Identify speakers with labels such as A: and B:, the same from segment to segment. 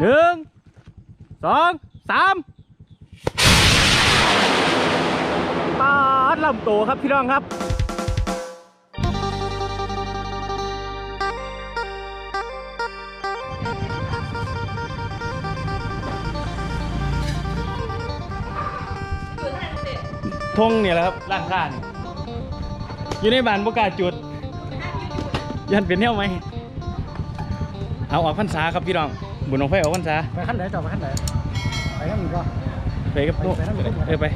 A: หนึ่งสองสามปาดลำโตครับพี่น้องครับทงเนี่ยแหละครับร่างข้านอยู่ในบ้านประกาศจุด ยันเป็นแนวไหมเอาออกพรรษาครับพี่น้อง บุญของไฟออกพรรษา
B: ไปขั้นไหนจอดไปขั้นไหนไปขั้นอื่นก็
A: ไปกับลูก
B: ไปไปนั่งไป
A: เออไป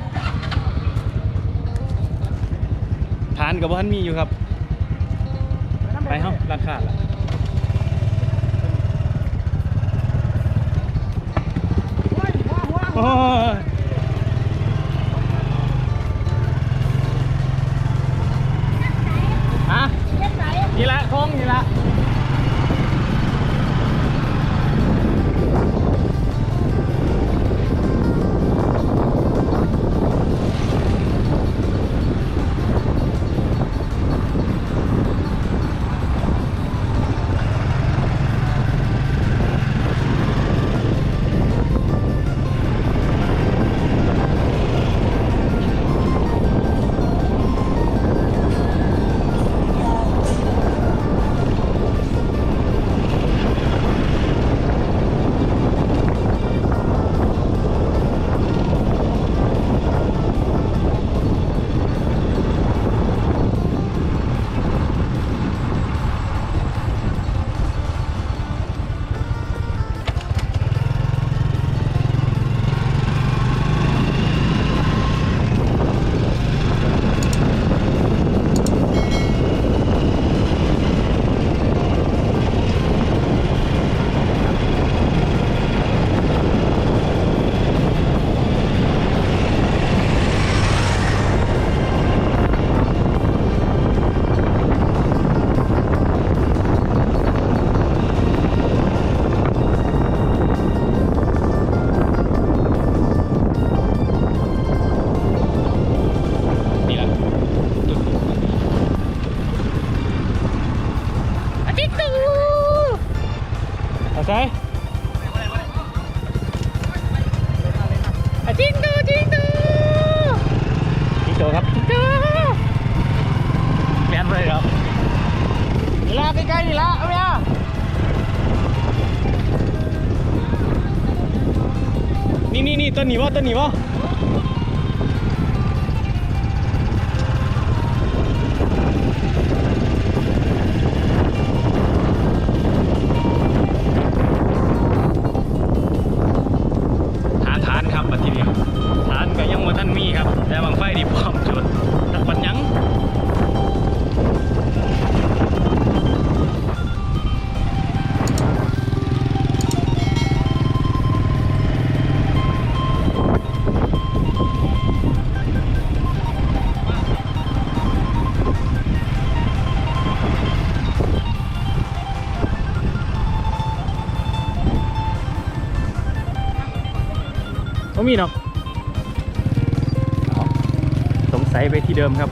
A: ฐานกับบ้านมีอยู่ครับ ไปเฮ้าร่างข้าละโอ้ย นี่ต้ ไม่มีเนาะสงสัยไปที่เดิมครับ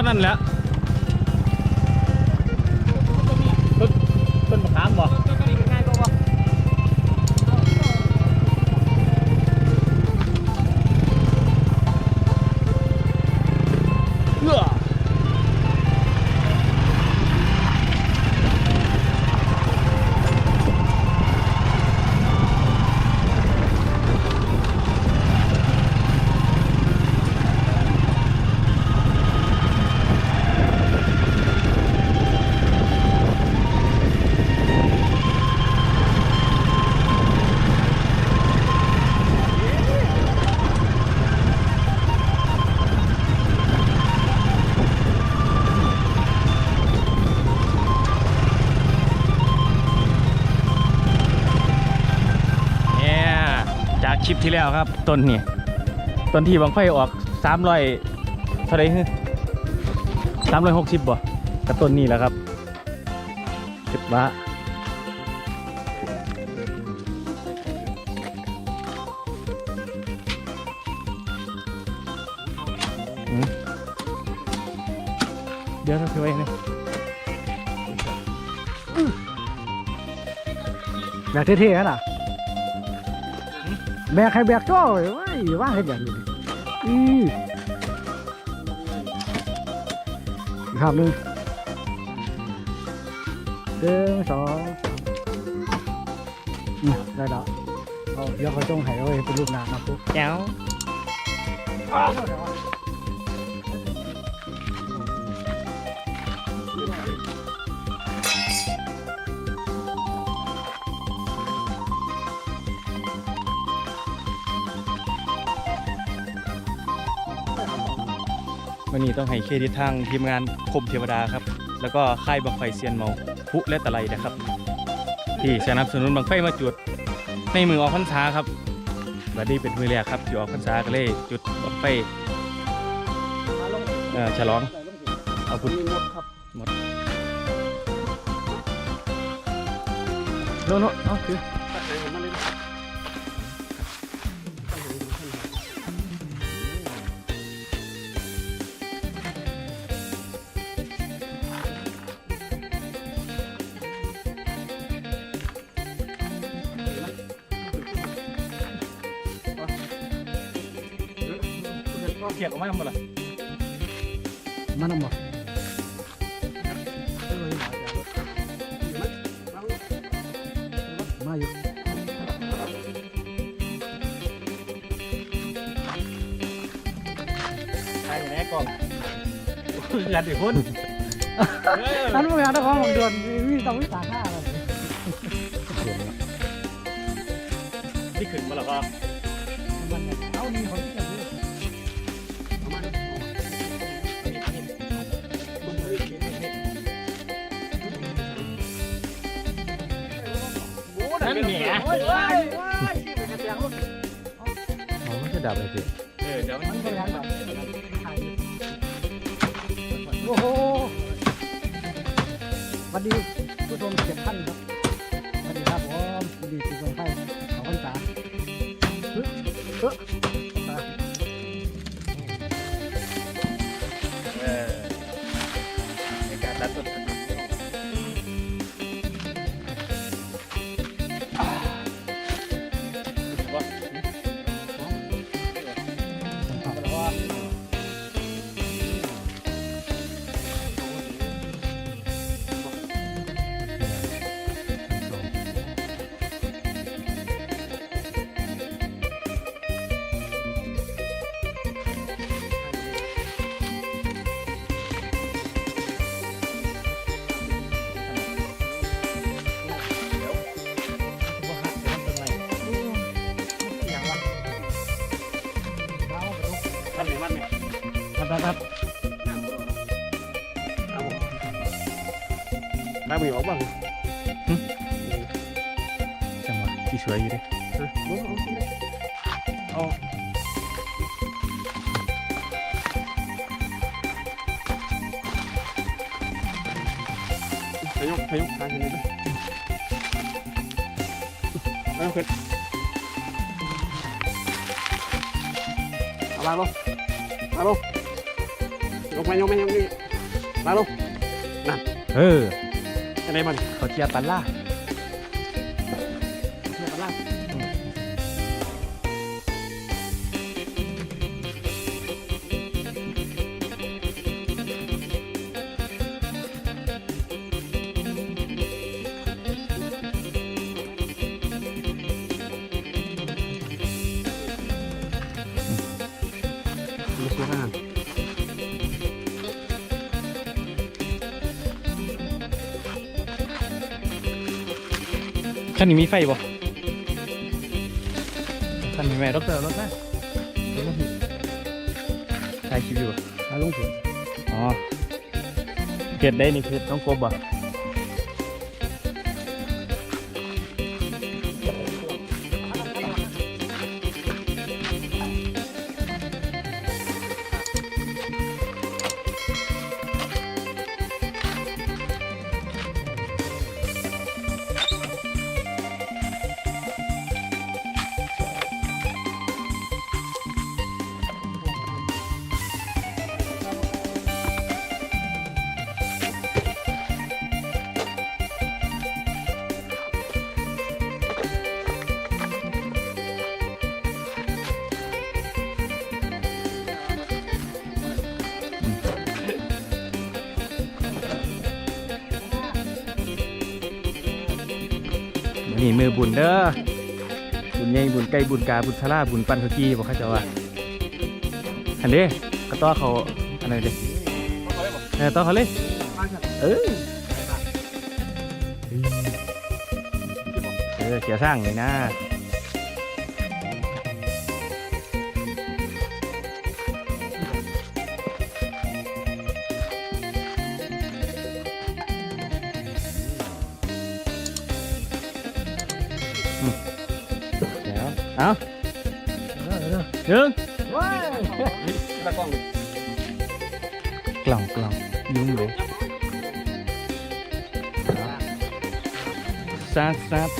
A: เอ ลิปที่แล้วครับ ต้นนี่ต้นที่บังไฟออกสามร้อยเท่าไรฮึสามร้อยหกสิบบ่กับต้นนี้แหละครับคิดว่าเดี๋ยวเราไปไว้นะ
B: แบกเท่ๆนะ แบกใครแบกจ้อเลยว้ายว่างให้แบกอยู่ดิอืออีกภาพหนึ่งหนึ่งสองอืมได้แล้วเอาเดี๋ยวเขาต้องให้เอาไว้เป็นรูปหน้าครับปุ๊บ
A: แก้ว วันนี้ต้องให้เครดิตทางทีมงานคมเทวดาครับ แล้วก็ค่ายบังไฟเซียนเมาพุและตะไลนะครับ ที่สนับสนุนบังไฟมาจุด ในมือออกพรรษาครับวันนี้เป็นมือแรกครับที่ออกพรรษาก็เลยจุดบังไฟเอ่อฉลองเอาพุทธ
B: มีหมดครับ
A: โน่นโน่นเอาคือ เขียกออกมาหมดละ
B: มันนำบ่มาอยู่
A: ใช่แน่กล่องยัดอีกคนเออ
B: อันนี้เป็นงานของของเดือนมีต้องวิสาขาเลย
A: ที่ขึ้นมาแล้วก็
B: นั่นเห
A: นีย
B: โอ้ยว้ายว้ายเป็นกระเสียงรถ
A: อ๋อมันจะดับเลยสิเออเดี๋ยว
B: มั
A: มันน
B: เป็นงานแบบโอ้โหสวัสดีผู้ชมเจ็ดท่านครับ ครับค
A: รั
B: บ
C: น้ำมีออกบ้าง
A: จังหวะที่สวยอยู่ดิ
C: เอาพยุกพยุกทางนี้ด้วยเอาขึ้นเอาลางลงลางลง กมายกมายกนี่ลางลง
A: เออ
C: อะไรมัน
A: เขาเชียร์ปันล่า ขั้นนี้มีไฟบ่ขั้นนี้แม่รถเตอร์รถแม่ถ่ายคลิปอยู่บ่
B: เอาลงถึง
A: อ๋อเพจได้นี่เพจต้องกบอ่ นี่มือบุญเด้อบุญใหญ่บุญไก่บุญกาบุญชลาบุญปันเขกีบอกข้าเจ้าว่าอันเด้กระต้อเขาอันไหนเด้เออต้อเขาเลยเออเออเสียสร้างเลยนะ หนึ่ง
B: ว้าย
C: ตะกล้อง
A: กล่องกล่องยุ่งเลยซัดซัด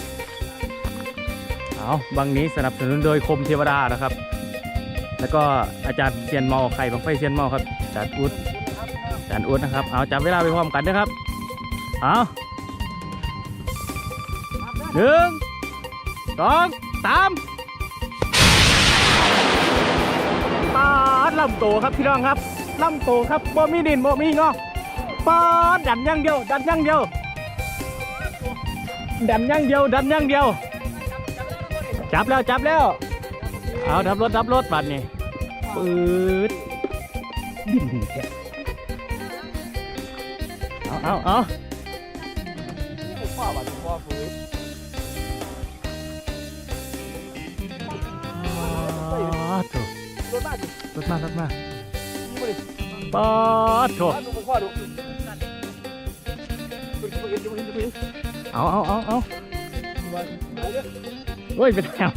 A: เอาบังนี้สนับสนุนโดยคมเทวดานะครับ แล้วก็อาจารย์เซียนมาไข่บังไฟเซียนมาครับอาจารย์อุดอาจารย์อุดนะครับ เอาจับเวลาไปพร้อมกันนะครับ เอาหนึ่งสองสาม ลำโตครับพี่น้องครับลำโตครับบ่มีดินบ่มีงอปาดดันอย่างเดียว ดันอย่างเดียว ดันอย่างเดียว ดันอย่างเดียว จับแล้วจับแล้ว เอาดับรถดับรถบัดนี่ปืดดินแกเอาเอาเอา
C: พ่อบัดพ่อฟื้น
A: ปาดโถ
C: รถบ้าน ดิ
A: รถมารถมา
C: ดูดิ
A: ปาดโถ
C: บ้านดูพ่อดูดูดูดูดูดู
A: เอาเอาเอาเอา
C: ดูดิ
A: โอ้ยเป็นแถว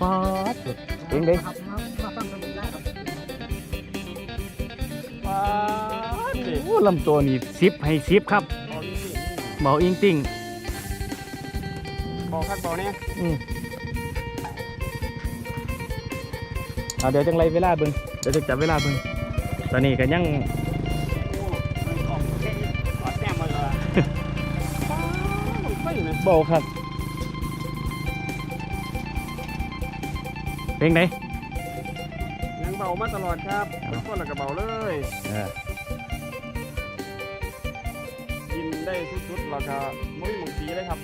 A: ปาดโถเองเด้
B: ครับมามาฟังกันได้ครับ
C: มาดิ
A: โอ้ลำตัวนี่ซิปให้ซิปครับ
C: บอกจริง
A: เบาอิงติง
C: บอกคักบอกเนี่
A: เอาเดี๋ยวจังไรเวลาเบิ่งเดี๋ยวจะจับเวลาเบิ่งตอนนี้ก็ยัง
C: โอ้มันออกแค่นี้ขอแต้มมาเลยไม่นะ
A: เบาครับเพลงไหน
C: ยังเบามาตลอดครับทุกคนละก็เบาเลย
A: เออ
C: กินได้สุดๆแล้วก็มุ้ยหมงสีเลยครับ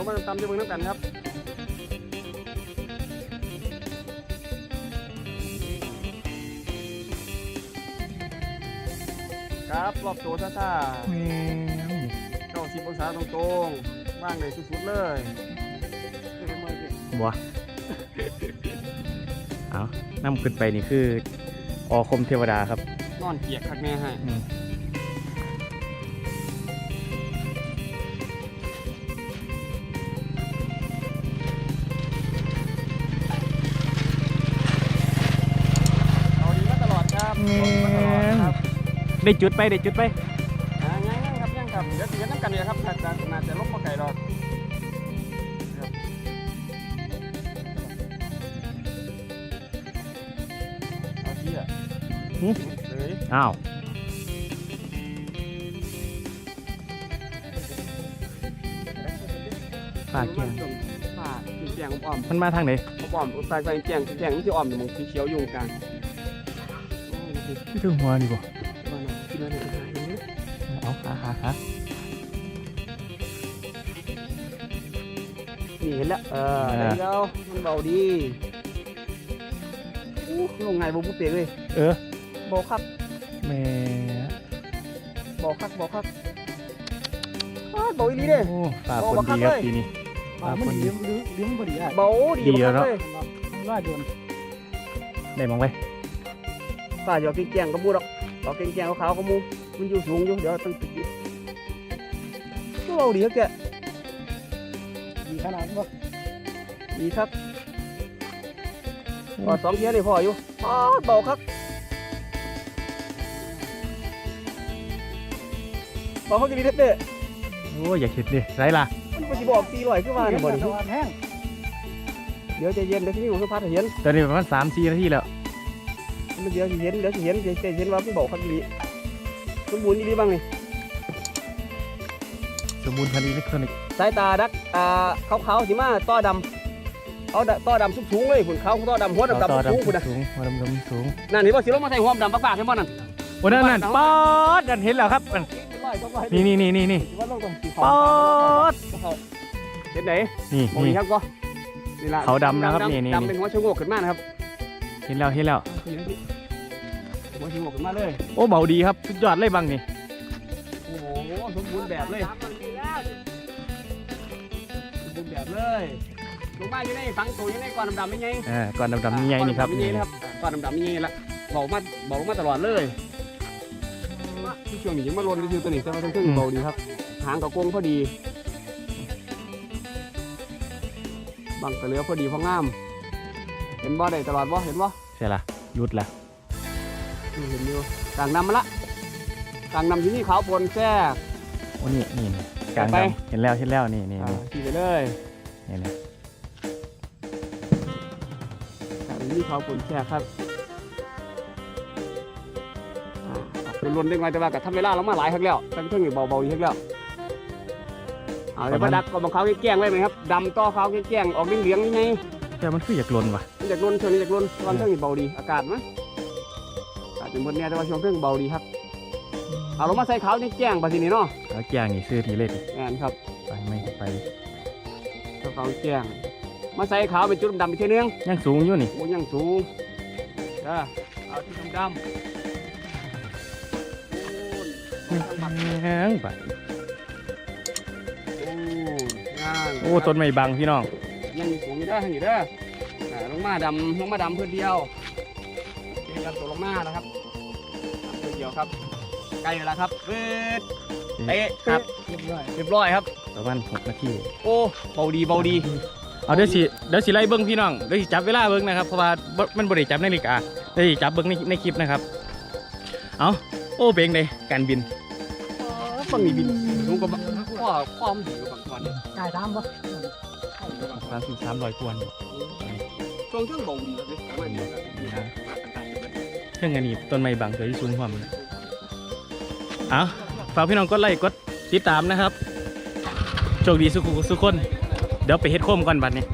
C: เดี๋ยวเรามาตำที่เมืองน้ำกันครับครับรอบตัวท่าท่า
A: แม่ง
C: เก้าสิบองศาตรงๆว่างเลยสุดๆเลยเดี๋ยวมาสิ
A: บัวเอานำขึ้นไปนี่คืออคมเทวดาครับ
C: นอนเกียกคักแน่ให้
A: ได้จุดไปได้จุดไป
C: อ่ายังยังครับยังครับเดี๋ยวเดี๋ยวน้ำกันเนี่ยครับน่าจะน่าจะลบมาไก่ดอกครับเอาที่อะ
A: หึ
C: เฮ้ย
A: อ้าวปากแกง
C: ปากแกงอ่อม
A: มันมาทางไหน
C: ๆอ่อมๆปากแกงแกงแกงมันจะอ่อมอยู่มองสีเขียวอยู่กลางโอ้ยดูสิ
A: ที่ถึงหัวนี่บ่
C: มาหน่อยกินมาหน่อยกินมาหน่อย
A: เอาหาหาหา
C: นี่เห็นแล้วเออได้แล้วมันเบาดีอู้ลงไงบ่บุเปียกเลย
A: เออ
C: เบาครับ
A: แม่
C: เบาคักเบาคักอ้าวเบาอีหลีเด้
A: โอ้ปลาคนดีครับปีนี้
B: ปากมันเลี้ยงเลี้ยงพอดีอะ
C: เบาดี
A: ดีแล้วเนอะ
C: เลย
B: ว่าโดน
A: ได้มองไป
C: ป้าอย่ากินแกงกับมูดอก เอากินแกงขาวๆกับมูมันอยู่สูงอยู่เดี๋ยวต้องติดก็เบาดีครับแก
B: ดีขนาดว่า
C: ดีครับพอสองเทียนี่พออยู่อ้าวเบาครับเบาเขากินดีเด็ดเด้อ
A: โอ้ยอย่าคิดดิไรล่ะ
C: มันก็สิบอกตีลอยขึ้นมาเนี่ยบ่
B: ตะ
C: นี่
B: วันแห้ง
C: เดี๋ยวใจเย็นเดี๋ยวที่นี่ผมสัมภาษณ์ให้เห็น
A: ตอนนี้ประมาณสามสี่นาทีแล้ว
C: เดี๋ยวสิเห็นเดี๋ยวสิเห็นเดี๋ยวสิเห็นว่าพี่บอกครับดีสมบูรณ์ดีบ้างนี่
A: สมบูรณ์พันธุ์อิเล็กทรอนิกส์
C: สายตาดักอ่าขาวๆสิมาต้อดำเอาดะต้อดำสูงๆเลยหุ่นขาวต้อดำหัวดำ
A: ต่อ
C: ๆสูงๆ
A: ดำ
C: หุ่นนะ
A: สูงหัวดำดำสูง
C: นั่นเห็นว่าสิลงมาใส่หัวดำปากๆเห็นบ่นั่น
A: โอ้นั่นนั่นป๊อดนั่นเห็นแล้วครับนั่น
C: ร้อยสองร้อย
A: นี่นี่นี่นี่นี่
C: ว่าลงตรงสี
A: ป๊อด
C: เห็นไหน
A: นี่
C: โอ้ย
A: นี่
C: ครับก็นี่ละ
A: เขาดำนะครับนี่นี่
C: ดำเป็นหัวชะโงกขึ้นมานะครับ
A: เห็นแล้วเห็นแล้ว
C: หัวชะโงกขึ้นมาเลย
A: โอ้เบาดีครับสุดยอดเลยบังนี่
C: โอ้โหสมบูรณ์แบบเลยสมบูรณ์แบบเลยลงมาอยู่ในฝังตัวอยู่ในก้อนดำๆไม่ไง
A: อ่าก่อนดำๆนี่ไงนี่ครับ
C: ก้อนดำๆไม่ไงนะครับก้อนดำๆไม่ไงละบอกมาบอกมาตลอดเลยที่ช่วงนี้ยังมาลนก็คือตัวนี้แต่ว่าทั้งๆเบาดีครับ หางกับกรงพอดี บังกระเหลือพอดีพองาม เห็นบ่ได้ตลอดบ่เห็นบ่
A: ใช่ละหยุดละ
C: อืมเห็นอยู่กลางนำมาละกลางนำที่นี่ขาวปนแทรก
A: โอ้นี่นี่นี่กลาง
C: ไป
A: ดำเห็นแล้วเห็นแล้วนี่นี่
C: อ่า
A: นี่
C: ขี่ไปเลย
A: นี่นี่
C: กลางที่นี่ขาวปนแทรกครับอ่าออกเป็นรวนได้ไงแต่ว่ากับทำเวลาเรามาหลายครั้งแล้วตั้งเครื่องอยู่เบาๆอยู่ครั้งแล้วเอาเดี๋ยวมาดักก็บังเขาแกล้งๆไว้ไหมครับดำต่อเขาแกล้งๆออกเหลืองๆนี่ไง
A: แต่มันคืออยากลนว่ะ
C: มัน จากลนช่วงนี้จากลนตอนเครื่องอยู่เบาดี อากาศมั้ยอากาศเป็นบนเนี่ยแต่ว่าช่วงเครื่องเบาดีครับเอาลงมาใส่เขานี่แจ้งไปทีนี้เนาะ
A: แล้วแกงนี่ซื้อทีเลยดิ
C: งานครับ
A: ไปไม่ไป
C: เขาเขาแจ้งมาใส่ขาวเป็นจุดดำๆอีกทีนึง
A: ยังสูงอยู่นี่
C: โอ้ยังสูงเด้อเอาที่ดำๆโอ้ยทางบัก
A: แห้งไป
C: โอ้ยงาน
A: โอ้ต้นไม้บังพี่น้อง
C: ยังมีสูงอยู่เด้อยังอยู่เด้ ออ่าลงมาดำลงมาดำเพื่อเดียวเดียวตัวลงมาแล้วครับดำเพื่อเดียวครับใกล้แล้วครับเวทเตะครับ
B: เรียบร้อย
C: เรียบร้อยครับ
A: ประมาณหกนาที
C: โอ้เบาดีเบาดี
A: เอาเดี๋ยวสิเดี๋ยวสิไล่เบิ้งพี่น้องเดี๋ยวสิจับเวลาเบิ้งนะครับเพราะว่าบ่มันบริจับในนาฬิกาเดี๋ยวสิจับเบิ้งในในคลิปนะครับ เอาโอ้เบงเลยการบิน
C: ฟังนี่บินลุงก็บอกข้อความดีกับบางวันเนี่ย
B: กายตามปะ
A: สามสิบสามร้อยกวน
C: ช่วง เครื่องเบาดีครับเนี่ยประมาณนี้ครับ
A: เครื่องอันนี่ต้นไม้บางเคยสูงความเลยเอาฝากพี่น้องกดไลค์กดติดตามนะครับ โชคดีสุขสุขคน เดี๋ยวไปเฮ็ดโคมก่อนบัดนี้